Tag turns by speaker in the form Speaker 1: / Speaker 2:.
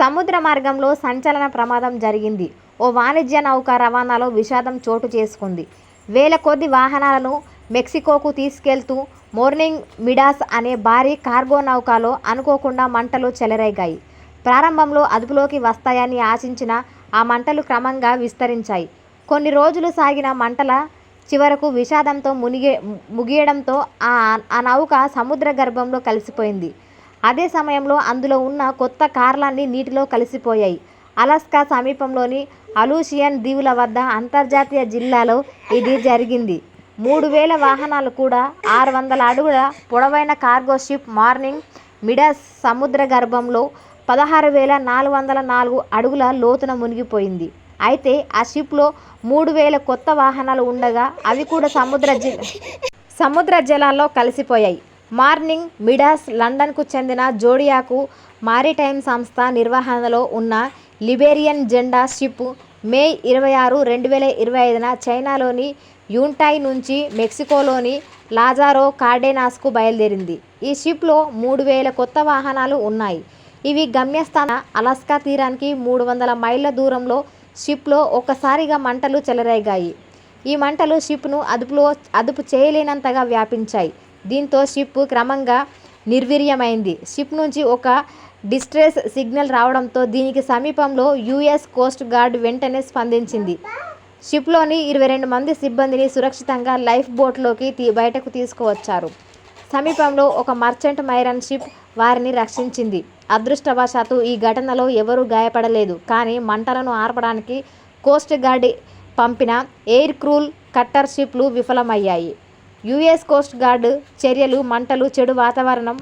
Speaker 1: సముద్ర మార్గంలో సంచలన ప్రమాదం జరిగింది. ఓ వాణిజ్య నౌక రవాణాలో విషాదం చోటు చేసుకుంది. వేల కొద్ది వాహనాలను మెక్సికోకు తీసుకెళ్తూ మోర్నింగ్ మిడాస్ అనే భారీ కార్గో నౌకలో అనుకోకుండా మంటలు చెలరేగాయి. ప్రారంభంలో అదుపులోకి వస్తాయని ఆశించిన ఆ మంటలు క్రమంగా విస్తరించాయి. కొన్ని రోజులు సాగిన మంటల చివరకు విషాదంతో మునిగే ముగియడంతో ఆ నౌక సముద్ర గర్భంలో కలిసిపోయింది. అదే సమయంలో అందులో ఉన్న కొత్త కార్లన్నీ నీటిలో కలిసిపోయాయి. అలాస్కా సమీపంలోని అలూషియన్ దీవుల వద్ద అంతర్జాతీయ జిల్లాలో ఇది జరిగింది. మూడు వేల వాహనాలు కూడా ఆరు వందల అడుగుల పొడవైన కార్గో షిప్ మార్నింగ్ మిడాస్ సముద్ర గర్భంలో పదహారు వేల నాలుగు వందల నాలుగు అడుగుల లోతున మునిగిపోయింది. అయితే ఆ షిప్లో మూడు వేల కొత్త వాహనాలు ఉండగా అవి కూడా సముద్ర జలాల్లో కలిసిపోయాయి. మార్నింగ్ మిడాస్ లండన్కు చెందిన జోడియాకు మారిటైమ్ సంస్థ నిర్వహణలో ఉన్న లిబేరియన్ జెండా షిప్ మే ఇరవై ఆరు, రెండు వేల ఇరవై ఐదున చైనాలోని యూంటాయ్ నుంచి మెక్సికోలోని లాజారో కార్డెనాస్కు బయలుదేరింది. ఈ షిప్లో మూడు వేల కొత్త వాహనాలు ఉన్నాయి. ఇవి గమ్యస్థాన అలాస్కా తీరానికి మూడు వందల మైళ్ళ దూరంలో షిప్లో ఒక్కసారిగా మంటలు చెలరేగాయి. ఈ మంటలు షిప్ను అదుపులో అదుపు చేయలేనంతగా వ్యాపించాయి. దీంతో షిప్ క్రమంగా నిర్వీర్యమైంది. షిప్ నుంచి ఒక డిస్ట్రెస్ సిగ్నల్ రావడంతో దీనికి సమీపంలో యుఎస్ కోస్ట్ గార్డ్ వెంటనే స్పందించింది. షిప్లోని ఇరవై రెండు మంది సిబ్బందిని సురక్షితంగా లైఫ్ బోట్లోకి బయటకు తీసుకువచ్చారు. సమీపంలో ఒక మర్చెంట్ మైరన్ షిప్ వారిని రక్షించింది. అదృష్టవశాత్తు ఈ ఘటనలో ఎవరూ గాయపడలేదు. కానీ మంటలను ఆర్పడానికి కోస్ట్ గార్డ్ పంపిన ఎయిర్ క్రూల్ కట్టర్ షిప్లు విఫలమయ్యాయి. యుఎస్ కోస్ట్ గార్డ్ చర్యలు మంటలు, చెడు వాతావరణం